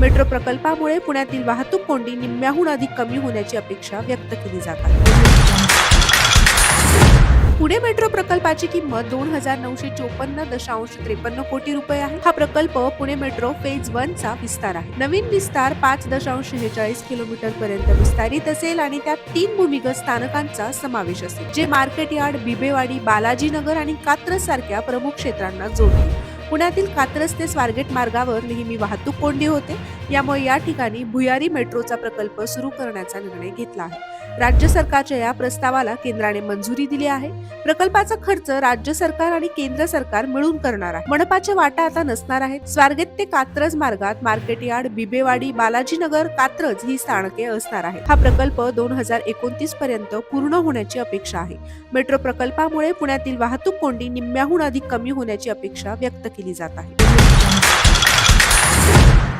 Metro प्रकल्पामुळे पुण्यातील वाहतूक कोंडी निम्म्याहून अधिक कमी होण्याची अपेक्षा व्यक्त केली जात आहे. पुणे मेट्रो प्रकल्पाची किंमत दोन हजार नऊशे चोपन्न दशांश त्रेपन्न कोटी रुपये आहे. हा प्रकल्प पुणे मेट्रो फेज वन चा विस्तार आहे. नवीन विस्तार पाच दशांश शेहेचाळीस किलोमीटर पर्यंत विस्तारित असेल आणि त्यात तीन भूमिगत स्थानकांचा समावेश असेल जे मार्केट यार्ड बिबेवाडी बालाजीनगर आणि कात्रज सारख्या प्रमुख क्षेत्रांना जोडतील. पुण्यातील कात्रज ते स्वारगेट मार्गावर नेहमी वाहतूक कोंडी होते. यामुळे या ठिकाणी भुयारी मेट्रोचा प्रकल्प सुरू करण्याचा निर्णय घेतला आहे. राज्य सरकारच्या या प्रस्तावाला केंद्राने मंजुरी दिली आहे. प्रकल्पाचा खर्च राज्य सरकार आणि केंद्र सरकार मिळून करणार आहे. मनपाच्या वाटा आता नसणार आहेत. स्वारगेट ते कात्रज मार्गात मार्केट यार्ड बिबेवाडी बालाजीनगर कात्रज ही स्थानके असणार आहेत. हा प्रकल्प दोन हजार एकोणतीस पर्यंत पूर्ण होण्याची अपेक्षा आहे. मेट्रो प्रकल्पामुळे पुण्यातील वाहतूक कोंडी निम्म्याहून अधिक कमी होण्याची अपेक्षा व्यक्त केली जात आहे.